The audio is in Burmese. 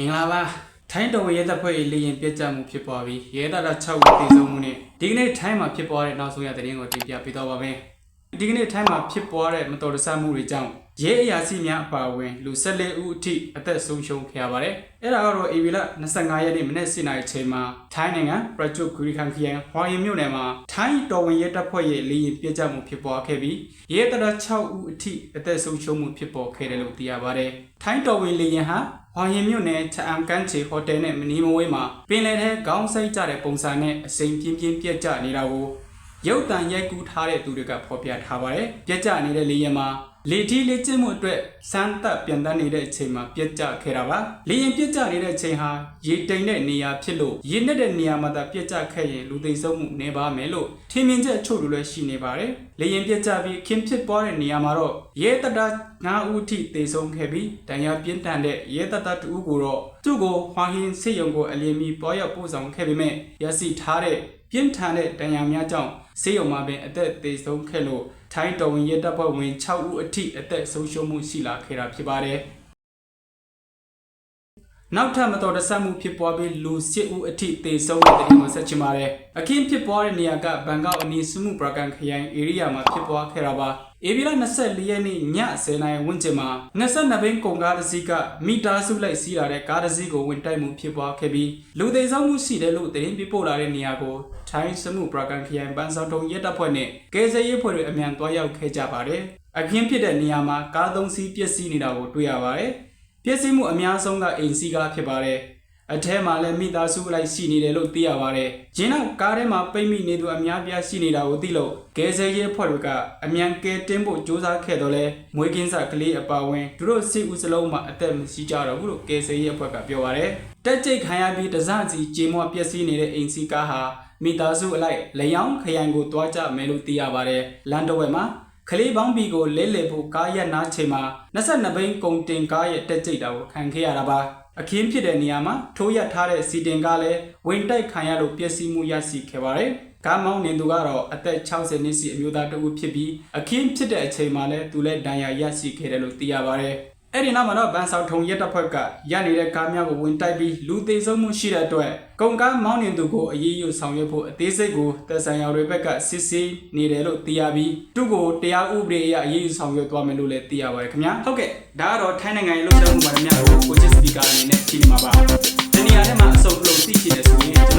င်္ဂလာပါထိုင်းတော်ရဲတပ်ဖွဲ့၏လေရင်ပြတ်ကျမှုဖြစ်ပွားပြီးရဲတပ်သား6ဦးသေဆုံးမှုနဲ့ဒီကနေ့ထိုင်းမှာဖြစ်ပွားတဲ့နောက်ဆုံးရသတင်းကိုတင်ပြပေးတော့ပါမယ် ဒီကနေ့ထိုင်းမှာဖြစ်ပွားတဲ့မတော်တဆမှုတွေကြောင့်ရဲအရာရှိများအပါအဝင်လူ14ဦးအထိအသက်ဆုံးရှုံးခဲ့ရပါတယ်အဲ့ဒါကတော့ဧပြီလ25ရက်နေ့မနေ့7နာရီချိန်မှာထိုင်းနိုင်ငံပရကျွတ်ဂူရီခန်ခရိုင်ဟွာရင်မြို့နယ်မှာထိုင်းတော်ဝင်ရဲတပ်ဖွဲ့ရဲ့လေရင်ပြတ်ကျမှုဖြစ်ပွားခဲ့ပြီးရဲတပ်သား6ဦးအထိအသက်ဆုံးရှုံးမှုဖြစ်ပေါ်ခဲ့တယ်လို့သိရပါတယ်ထိုင်းတော်ဝင်လေရင်ဟာဟွာရင်မြို့နယ်ချအမ်ကန်ချေဟိုတယ်နဲ့မနီမဝေးမှာပင်လယ်ထဲခေါင်းဆိုင်ကြတဲ့ပုံစံနဲ့အစိမ်ပြင်းပြင်းပြက်ကျနေတာကို ရုပ်တံရိုက်ကူးထားတဲ့သူတွေကဖော်ပြထားပါတယ်။ပြက်ကျနေတဲ့လေရင်မှာလေထီးလေးကျင်းမှုအတွက်စမ်းသပ်ပြန်တန်းနေတဲ့အချိန်မှာပြက်ကျခဲ့တာပါ။လေရင်ပြက်ကျနေတဲ့အချိန်ဟာရေတိမ်တဲ့နေရာဖြစ်လို့ရေနဲ့တဲ့နေရာမှာသာပြက်ကျခဲ့ရင်လူသိဆုံးမှုနေပါမယ်လို့ထင်မြင်ချက်အချို့လိုလည်းရှိနေပါတယ်။လေရင်ပြက်ကျပြီးခင်ဖြစ်ပွားတဲ့နေရာမှာတော့ရဲတတ9ဦးထိသေဆုံးခဲ့ပြီးဒဏ်ရာပြင်းထန်တဲ့ရဲတတ2ဦးကိုတော့သူ့ကိုဟွာဟင်းစစ်ရုံကိုအလင်းမီပေါ်ရောက်ပို့ဆောင်ခဲ့ပေမဲ့ရရှိထားတဲ့ ပြင်းထန်တဲ့ဒဏ်ရာများကြောင့်ဆေးရုံမှာပင်အသက်သေဆုံးခဲ့လို့ထိုင်းတော်ဝင်ရဲတပ်ဖွဲ့ဝင်6ဦးအထိအသက်ဆုံးရှုံးမှုရှိလာခဲ့တာဖြစ်ပါတယ်။ နောက်ထပ်မတော်တဆမှုဖြစ်ပွားပြီးလူစစ်ဦးအထိသေဆုံးတဲ့တဲ့တင်ကိုဆက်ချင်ပါတယ်။အခင်းဖြစ်ပွားတဲ့နေရာကဘန်ကောက်အနီးစမှုပရကန်ခရိုင်ဧရိယာမှာဖြစ်ပွားခဲ့တာပါ။ဧပြီလ24ရက်နေ့ည10:00နာရီဝန်းကျင်မှာ22ဘင်းကုန်ကားတစ်စီးကမိသားစုလိုက်စီးလာတဲ့ကားတစ်စီးကိုဝင်တိုက်မှုဖြစ်ပွားခဲ့ပြီးလူသေဆုံးမှုရှိတယ်လို့သတင်းပြပို့လာတဲ့နေရာကိုထိုင်းစမှုပရကန်ခရိုင်ပန်းဆောင်တုံရဲတပ်ဖွဲ့နဲ့ကယ်ဆယ်ရေးဖွဲ့တွေအမြန်တွားရောက်ခဲ့ကြပါတယ်။အခင်းဖြစ်တဲ့နေရာမှာကားသုံးစီးပျက်စီးနေတာကိုတွေ့ရပါတယ်။ ပျက်စီးမှုအများဆုံးကအိမ်စီးကားဖြစ်ပါတယ်။အထဲမှာလည်းမိသားစုလိုက်ရှိနေတယ်လို့သိရပါတယ်။ဂျင်းနောက်ကားထဲမှာပိတ်မိနေသူအများပြားရှိနေတာကိုသိလို့ကယ်ဆယ်ရေးဖွဲ့တွေကအမြန်ကယ်တင်ဖို့စ조사ခဲ့တော့လဲမွေးကင်းစကလေးအပါဝင်သူတို့စိတ်ဦးစလုံးမှာအသက်မရှိကြတော့ဘူးလို့ကယ်ဆယ်ရေးအဖွဲ့ကပြောပါတယ်။တက်ကြိတ်ခံရပြီးတစစီကြေမောပျက်စီးနေတဲ့အိမ်စီးကားဟာမိသားစုအလိုက်လျောင်းခရိုင်ကိုတွားကြမယ်လို့သိရပါတယ်။လန်တော့ဝဲမှာ ခလေးပေါင်းဘီကိုလဲလှယ်ဖို့ကားရက်နားချိန်မှာ22ဘိန်းကုန်တင်ကားရဲ့တက်ကြိတ်တာကိုခံခဲ့ရတာပါအခင်းဖြစ်တဲ့နေရာမှာထိုးရက်ထားတဲ့စီတင်ကားလည်းဝင်တိုက်ခံရလို့ပျက်စီးမှုရရှိခဲ့ပါတယ်ကားမောင်းနေသူကတော့အသက်60နှစ်စီအမျိုးသားတဦးဖြစ်ပြီးအခင်းဖြစ်တဲ့အချိန်မှာလည်းသူလည်းဒဏ်ရာရရှိခဲ့တယ်လို့သိရပါတယ် အဲ့ဒီနောက်မှာတော့ဗန်ဆောင်ထုံရက်တပ်ဖွဲ့ကရနေတဲ့ကားများကိုဝင်တိုက်ပြီးလူသေးဆုံးမှုရှိတဲ့အတွက်ကုန်ကားမောင်းနေသူကိုအရေးယူဆောင်ရွက်ဖို့အသေးစိတ်ကိုတပ်ဆိုင်ရာတွေဘက်ကစစ်ဆေးနေတယ်လို့သိရပြီးသူ့ကိုတရားဥပဒေအရအရေးယူဆောင်ရွက်သွားမယ်လို့လည်းသိရပါတယ်ခင်ဗျာဟုတ်ကဲ့ဒါကတော့ထိုင်းနိုင်ငံရဲ့လုံခြုံမှုပါများကိုကိုချစ်စပီကာအနေနဲ့ကြည့်နေမှာပါဒီနေရာထဲမှာအစုံလုံးသိရှိတယ်ဆိုရင်